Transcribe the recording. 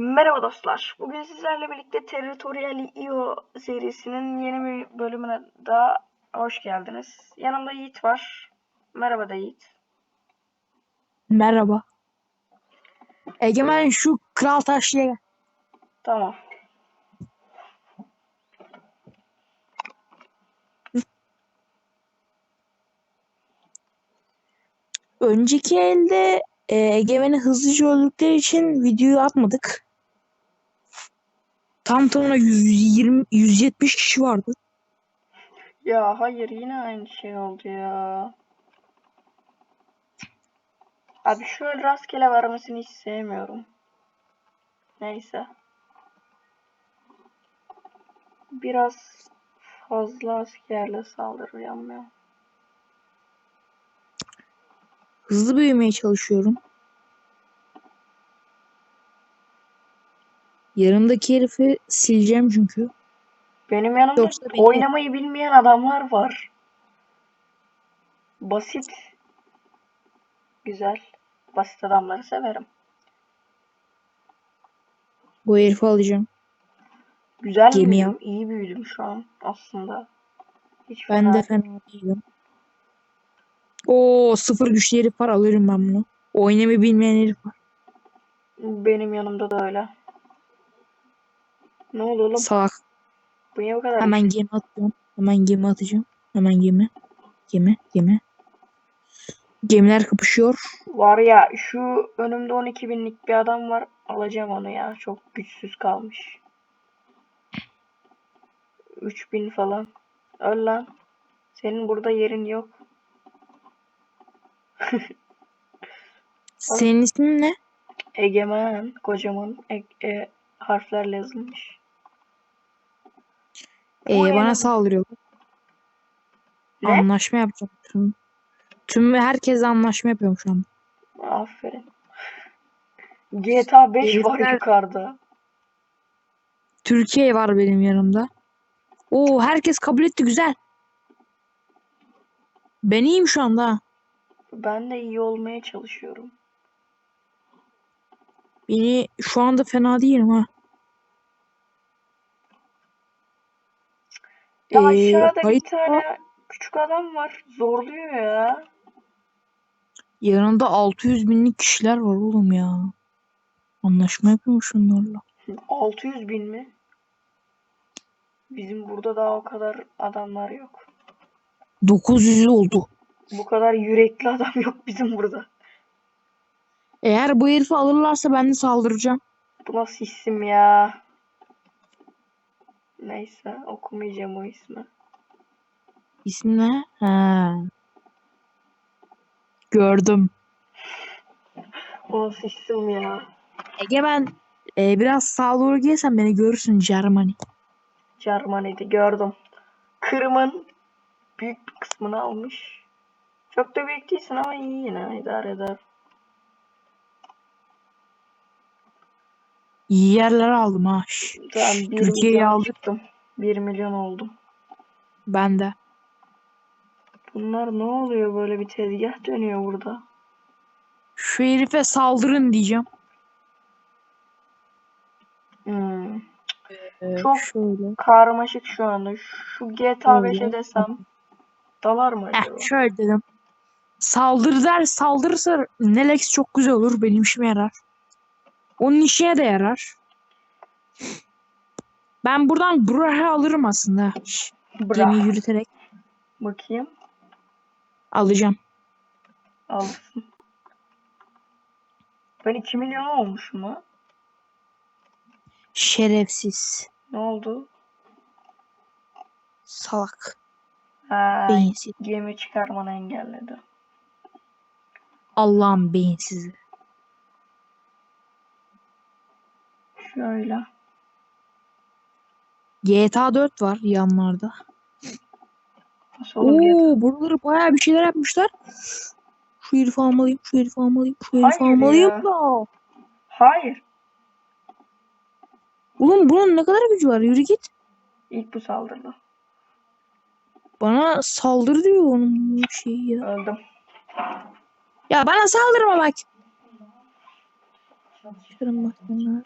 Merhaba dostlar. Bugün sizlerle birlikte Territorial IO serisinin yeni bir bölümüne daha hoş geldiniz. Yanımda Yiğit var. Merhaba da Yiğit. Merhaba. Egemen şu kral taşlıya gel. Tamam. Önceki elde e, Egemen'i hızlıca öldükleri için videoyu atmadık. Tam tamına 120 170 kişi vardı. Ya hayır yine aynı şey oldu ya. Abi şöyle rastgele vermesini hiç sevmiyorum. Neyse. Biraz fazla askerle saldırılamıyor. Hızlı büyümeye çalışıyorum. Yanımdaki herifi sileceğim çünkü. Benim yanımda Yoksa beni- oynamayı bilmeyen adamlar var. Basit. Güzel. Basit adamları severim. Bu herifi alacağım. Güzel Gemi büyüdüm. yap. iyi büyüdüm şu an aslında. Hiç Ben fena de fena değilim. Oo sıfır güçlü herif var alırım ben bunu. Oynamayı bilmeyen herif var. Benim yanımda da öyle. Ne oldu oğlum? Salak. Bu niye bu kadar? Hemen gemi atıyorum. Hemen gemi atacağım. Hemen gemi. Gemi. Gemi. Gemiler kapışıyor. Var ya şu önümde 12 binlik bir adam var. Alacağım onu ya. Çok güçsüz kalmış. 3000 falan. Öl lan. Senin burada yerin yok. Senin ismin ne? Egemen. Kocaman e- e- harflerle yazılmış. Ee, bana saldırıyor. Ne? Anlaşma yapacağım. Tüm, tüm herkesle anlaşma yapıyorum şu an. Aferin. GTA 5 var Herifler- yukarıda. Türkiye var benim yanımda. Oo herkes kabul etti güzel. Ben iyiyim şu anda. Ben de iyi olmaya çalışıyorum. Beni şu anda fena değilim ha. Ya Ee, aşağıda bir tane küçük adam var. Zorluyor ya. Yanında 600 binlik kişiler var oğlum ya. Anlaşma yapıyorum şunlarla. 600 bin mi? Bizim burada daha o kadar adamlar yok. 900 oldu. Bu kadar yürekli adam yok bizim burada. Eğer bu herifi alırlarsa ben de saldıracağım. Bu nasıl isim ya? Neyse okumayacağım o ismi. İsmi ne? Ha. Gördüm. O nasıl isim ya? Egemen e, biraz sağa doğru gelsen beni görürsün Germany. Cermani'de gördüm. Kırım'ın büyük bir kısmını almış. Çok da büyük değilsin ama iyi yine idare eder. İyi yerler aldım ha. Şş, Ben şş, 1 Türkiye'yi milyon aldık. çıktım. 1 milyon oldum. Ben de. Bunlar ne oluyor böyle bir tezgah dönüyor burada. Şu herife saldırın diyeceğim. Hmm. Ee, Çok- şöyle. Karmaşık şu anda. Şu GTA 5'e Öyle. desem dalar mı acaba? Heh, şöyle dedim. Saldır der saldırırsa Nelex çok güzel olur. Benim işime yarar. Onun işine de yarar. Ben buradan Brah'a alırım aslında. Bırak. Gemiyi yürüterek Bakayım. alacağım. Alsın. Ben 2 milyon olmuşum ha. Şerefsiz. Ne oldu? Salak. Ha, Beyinsiz. gemi çıkarmanı engelledi. Allah'ın beyinsizi. Şöyle. GTA 4 var yanlarda. Nasıl olur ya? Oo, buraları bayağı bir şeyler yapmışlar. Şu herifi almalıyım, şu herifi almalıyım, şu herifi Hayır almalıyım ya. da. Hayır. Oğlum bunun ne kadar gücü var? Yürü git. İlk bu saldırdı. Bana saldır diyor onun şeyi ya. Öldüm. Ya bana saldırma bak. Çalışırım bak bunlar.